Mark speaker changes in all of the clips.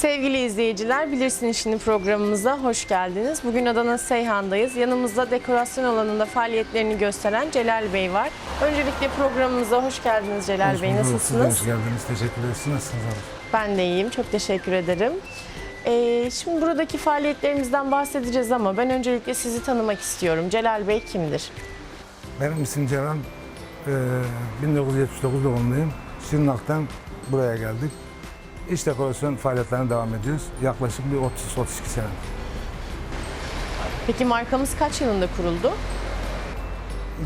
Speaker 1: Sevgili izleyiciler, Bilirsin İşini programımıza hoş geldiniz. Bugün Adana Seyhan'dayız. Yanımızda dekorasyon alanında faaliyetlerini gösteren Celal Bey var. Öncelikle programımıza hoş geldiniz Celal
Speaker 2: Hoş
Speaker 1: Bey.
Speaker 2: bulduk. Siz de
Speaker 1: Nasılsınız?
Speaker 2: hoş geldiniz. Teşekkür ederiz. Nasılsınız?
Speaker 1: Ben de iyiyim. Çok teşekkür ederim. Ee, şimdi buradaki faaliyetlerimizden bahsedeceğiz ama ben öncelikle sizi tanımak istiyorum. Celal Bey kimdir?
Speaker 2: Benim isim Ceren. Ee, 1979 doğumluyum. Şırnak'tan buraya geldik. İş dekorasyon faaliyetlerine devam ediyoruz. Yaklaşık bir 30-32 sene.
Speaker 1: Peki markamız kaç yılında kuruldu?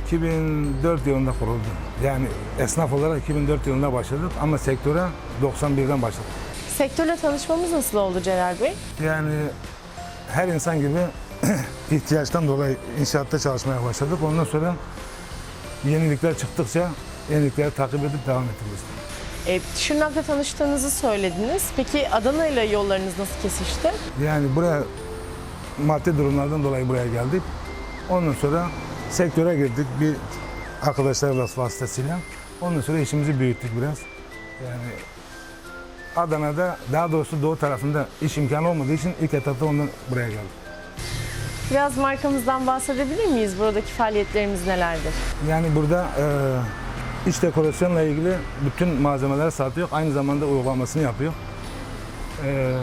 Speaker 2: 2004 yılında kuruldu. Yani esnaf olarak 2004 yılında başladık ama sektöre 91'den başladık.
Speaker 1: Sektörle tanışmamız nasıl oldu Celal Bey?
Speaker 2: Yani her insan gibi ihtiyaçtan dolayı inşaatta çalışmaya başladık. Ondan sonra yenilikler çıktıkça yenilikleri takip edip devam ettik biz.
Speaker 1: Ee, Şırnak'ta tanıştığınızı söylediniz. Peki Adana ile yollarınız nasıl kesişti?
Speaker 2: Yani buraya maddi durumlardan dolayı buraya geldik. Ondan sonra sektöre girdik bir arkadaşlar vasıtasıyla. Ondan sonra işimizi büyüttük biraz. Yani Adana'da daha doğrusu doğu tarafında iş imkanı olmadığı için ilk etapta ondan buraya geldik.
Speaker 1: Biraz markamızdan bahsedebilir miyiz? Buradaki faaliyetlerimiz nelerdir?
Speaker 2: Yani burada e, iç dekorasyonla ilgili bütün malzemeleri satıyor. Aynı zamanda uygulamasını yapıyor. E,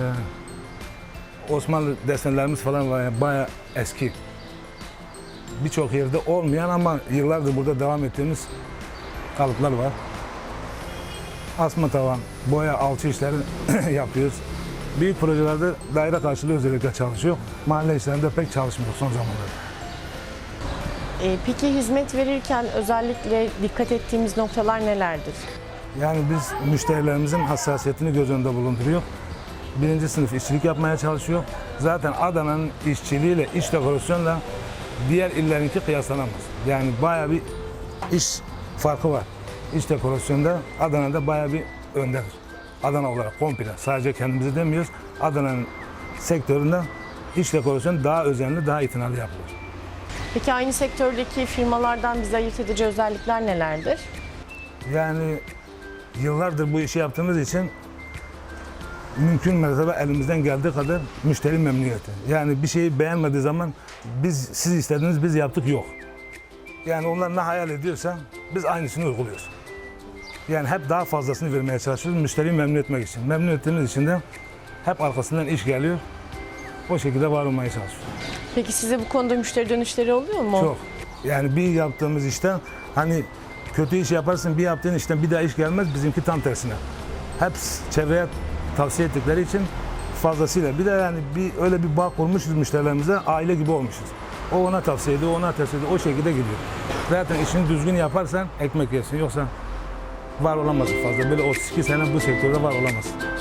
Speaker 2: Osmanlı desenlerimiz falan var. Yani bayağı eski. Birçok yerde olmayan ama yıllardır burada devam ettiğimiz kalıplar var. Asma tavan, boya, alçı işleri yapıyoruz. Büyük projelerde daire karşılığı özellikle çalışıyor. Mahalle işlerinde pek çalışmıyor son zamanlarda.
Speaker 1: Ee, peki hizmet verirken özellikle dikkat ettiğimiz noktalar nelerdir?
Speaker 2: Yani biz müşterilerimizin hassasiyetini göz önünde bulunduruyor. Birinci sınıf işçilik yapmaya çalışıyor. Zaten Adana'nın işçiliğiyle, iç dekorasyonla diğer illerinki kıyaslanamaz. Yani bayağı bir iş farkı var. İç dekorasyonda Adana'da bayağı bir öndedir. Adana olarak komple. Sadece kendimizi demiyoruz. Adana'nın sektöründe iç dekorasyon daha özenli, daha itinalı yapılır.
Speaker 1: Peki aynı sektördeki firmalardan bize ayırt edici özellikler nelerdir?
Speaker 2: Yani yıllardır bu işi yaptığımız için mümkün mertebe elimizden geldiği kadar müşteri memnuniyeti. Yani bir şeyi beğenmediği zaman biz siz istediniz biz yaptık yok. Yani onlar ne hayal ediyorsa biz aynısını uyguluyoruz. Yani hep daha fazlasını vermeye çalışıyoruz müşteriyi memnun etmek için. Memnun ettiğimiz için de hep arkasından iş geliyor. O şekilde var olmaya çalışıyoruz.
Speaker 1: Peki size bu konuda müşteri dönüşleri oluyor mu?
Speaker 2: Çok. Yani bir yaptığımız işten hani kötü iş yaparsın bir yaptığın işten bir daha iş gelmez bizimki tam tersine. Hep çevreye tavsiye ettikleri için fazlasıyla. Bir de yani bir öyle bir bağ kurmuşuz müşterilerimize aile gibi olmuşuz. O ona tavsiye ediyor, ona tavsiye ediyor. O şekilde gidiyor. Zaten işini düzgün yaparsan ekmek yersin. Yoksa var olamazsın fazla. Böyle 32 sene bu sektörde var olamazsın.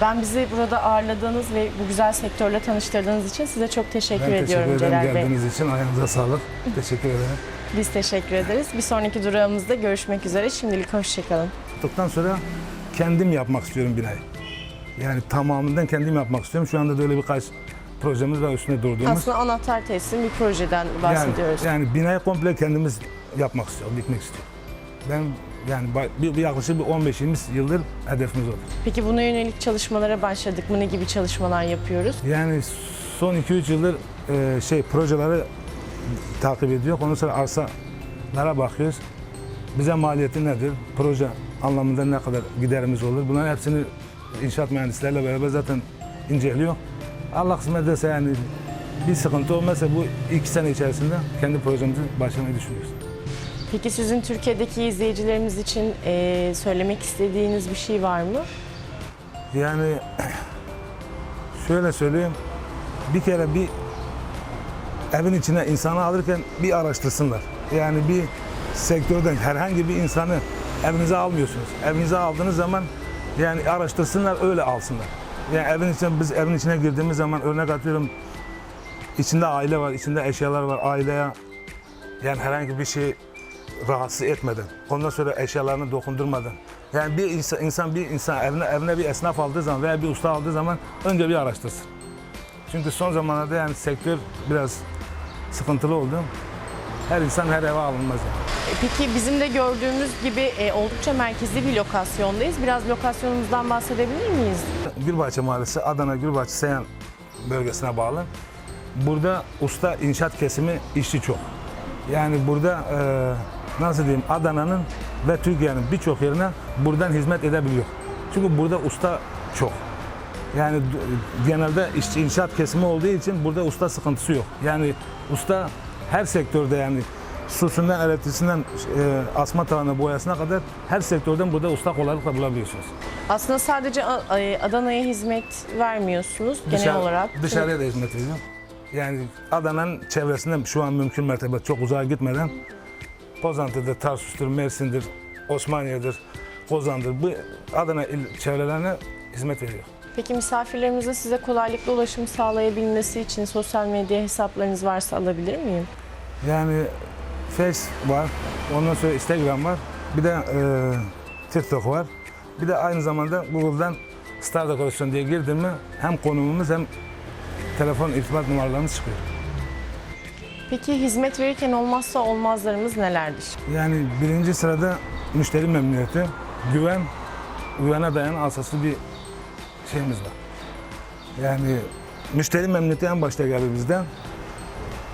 Speaker 1: Ben bizi burada ağırladığınız ve bu güzel sektörle tanıştırdığınız için size çok teşekkür
Speaker 2: Ben teşekkür
Speaker 1: ediyorum
Speaker 2: ederim
Speaker 1: Celal Bey.
Speaker 2: geldiğiniz için. Ayağınıza sağlık. Teşekkür ederim.
Speaker 1: Biz teşekkür ederiz. Bir sonraki durağımızda görüşmek üzere. Şimdilik hoşçakalın.
Speaker 2: Yaptıktan sonra kendim yapmak istiyorum binayı. Yani tamamından kendim yapmak istiyorum. Şu anda da öyle birkaç projemiz var üstünde durduğumuz.
Speaker 1: Aslında anahtar tesisin bir projeden bahsediyoruz.
Speaker 2: Yani, yani binayı komple kendimiz yapmak istiyorum, dikmek istiyorum. Ben yani bir, bir yaklaşık bir 15-20 yıldır hedefimiz odur.
Speaker 1: Peki buna yönelik çalışmalara başladık mı? Ne gibi çalışmalar yapıyoruz?
Speaker 2: Yani son 2-3 yıldır e, şey projeleri takip ediyor. Ondan sonra arsalara bakıyoruz. Bize maliyeti nedir? Proje anlamında ne kadar giderimiz olur? Bunların hepsini inşaat mühendislerle beraber zaten inceliyor. Allah kısmet ederse yani bir sıkıntı olmazsa bu iki sene içerisinde kendi projemizi başlamayı düşünüyoruz.
Speaker 1: Peki sizin Türkiye'deki izleyicilerimiz için eee, söylemek istediğiniz bir şey var mı?
Speaker 2: Yani şöyle söyleyeyim. Bir kere bir evin içine insanı alırken bir araştırsınlar. Yani bir sektörden herhangi bir insanı evinize almıyorsunuz. Evinize aldığınız zaman yani araştırsınlar öyle alsınlar. Yani evin içine biz evin içine girdiğimiz zaman örnek atıyorum içinde aile var, içinde eşyalar var. Aileye yani herhangi bir şey rahatsız etmeden, ondan sonra eşyalarını dokundurmadan. Yani bir insan, insan bir insan evine, evine bir esnaf aldığı zaman veya bir usta aldığı zaman önce bir araştırsın. Çünkü son zamanlarda yani sektör biraz sıkıntılı oldu. Her insan her eve alınmaz yani.
Speaker 1: E, Peki bizim de gördüğümüz gibi e, oldukça merkezli bir lokasyondayız. Biraz lokasyonumuzdan bahsedebilir miyiz?
Speaker 2: Gülbahçe Mahallesi, Adana Gülbahçe Seyhan bölgesine bağlı. Burada usta inşaat kesimi işçi çok. Yani burada e, nasıl diyeyim Adana'nın ve Türkiye'nin birçok yerine buradan hizmet edebiliyor. Çünkü burada usta çok. Yani genelde işçi inşaat kesimi olduğu için burada usta sıkıntısı yok. Yani usta her sektörde yani susundan, elektrisinden, e, asma tavanı boyasına kadar her sektörden burada usta kolaylıkla bulabiliyorsunuz.
Speaker 1: Aslında sadece Adana'ya hizmet vermiyorsunuz genel
Speaker 2: Dışarı-
Speaker 1: olarak.
Speaker 2: Dışarıya da hizmet ediyorum. Yani Adana'nın çevresinde şu an mümkün mertebe çok uzağa gitmeden Pozantı'dır, Tarsus'tur, Mersin'dir, Osmaniye'dir, Kozan'dır. Bu Adana il çevrelerine hizmet veriyor.
Speaker 1: Peki misafirlerimizin size kolaylıkla ulaşım sağlayabilmesi için sosyal medya hesaplarınız varsa alabilir miyim?
Speaker 2: Yani Face var, ondan sonra Instagram var, bir de e, TikTok var. Bir de aynı zamanda Google'dan Star Dekorasyon diye girdim mi hem konumumuz hem telefon irtibat numaralarımız çıkıyor.
Speaker 1: Peki hizmet verirken olmazsa olmazlarımız nelerdir?
Speaker 2: Yani birinci sırada müşteri memnuniyeti, güven, güvene dayanan asaslı bir şeyimiz var. Yani müşteri memnuniyeti en başta gelir bizden.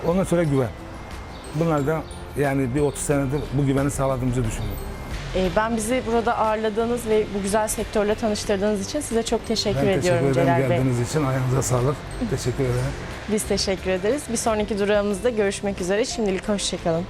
Speaker 2: Ondan sonra güven. Bunlar da yani bir 30 senedir bu güveni sağladığımızı düşünüyorum.
Speaker 1: E, Ben bizi burada ağırladığınız ve bu güzel sektörle tanıştırdığınız için size çok teşekkür
Speaker 2: Ben
Speaker 1: ediyorum
Speaker 2: teşekkür ederim
Speaker 1: Celal Bey.
Speaker 2: geldiğiniz için. Ayağınıza sağlık. teşekkür ederim.
Speaker 1: Biz teşekkür ederiz. Bir sonraki durağımızda görüşmek üzere. Şimdilik hoşçakalın.